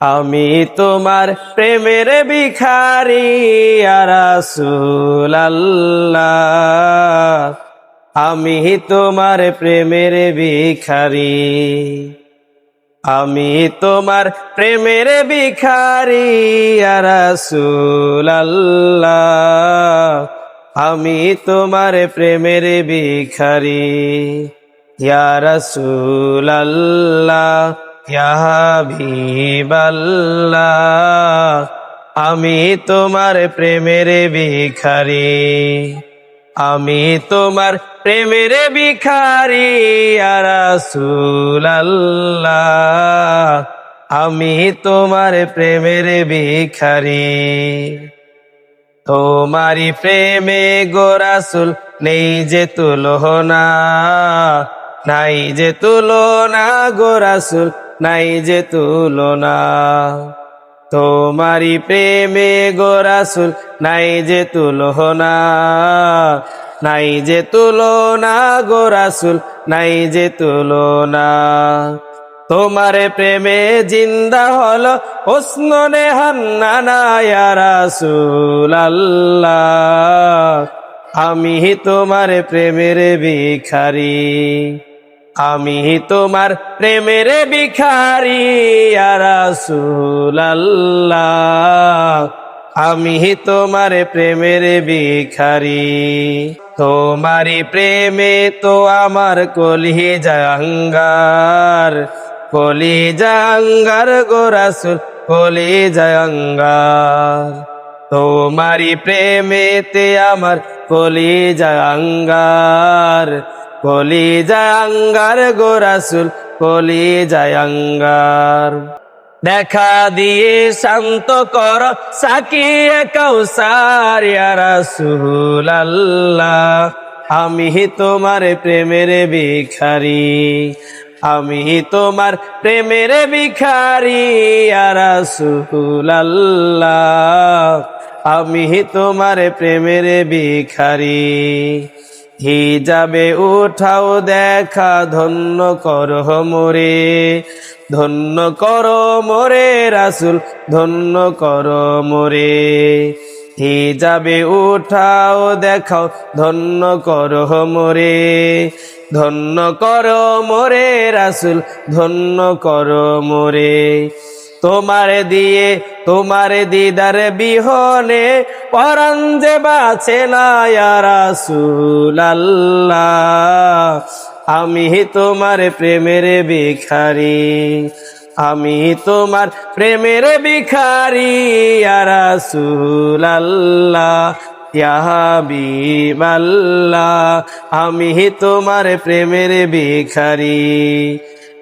আমি তোমার প্রেমের ভিখারি রাসূল আল্লাহ আমি তোমার প্রেমের ভিখারি। আমি তোমার প্রেমের ভিখারি রাসূল আল্লাহ আমি তোমার প্রেমের ভিখারি, ইয়া রাসূল আল্লাহ আমি তোমার প্রেমের ভিখারি। আমি তোমার প্রেমের ভিখারি আল্লাহ আমি তোমার প্রেমের ভিখারি। তোমারি প্রেমে গোরাসুল নেই যে তুলনা, নাই যে তুলনা গোরাসুল নাই যে তুলনা। তোমারি প্রেমে গোরাসুল নাই যে তুলনা। নাই যে তুলনা গোরাসুল নাই যে তুলনা। তোমার প্রেমে জিন্দা হলো ওসনে হান্নানা রাসূল আল্লাহ। আমি তোমার প্রেমের ভিখারি। আমি তোমার প্রেমের রাসূল আল্লাহ আমি তোমার প্রেমের ভিখারি। তোমারি প্রেমে তো আমার কলি জাঙ্গার কলি জাঙ্গার গোরাসুল কলি জাঙ্গার তোমারি প্রেমেতে আমার কলি জাঙ্গার কলি জাঙ্গার গোরাসুল কলি জাঙ্গার দেখা দিয়ে শান্ত কর, সাকিয়ে কৌসার রাসূল আল্লাহ আমি তোমার প্রেমের ভিখারি, আমি তোমার প্রেমের ভিখারি রাসূল আল্লাহ আমি তোমার প্রেমের ভিখারি। হিজাবে উঠাও দেখা, ধন্য কর মোরে, ধন্য কর মোরে রাসুল, ধন্য কর মোরে। হিজাবে উঠাও দেখাও, ধন্য কর মোরে, ধন্য কর মোরে রাসুল, ধন্য কর মোরে। তোমার দিয়ে তোমার দিদার বিহনে পরাণ যে বাছে না আমি তোমার প্রেমের ভিখারি, আমি তোমার প্রেমের রাসুল আল্লাহ আমি তোমার প্রেমের ভিখারি।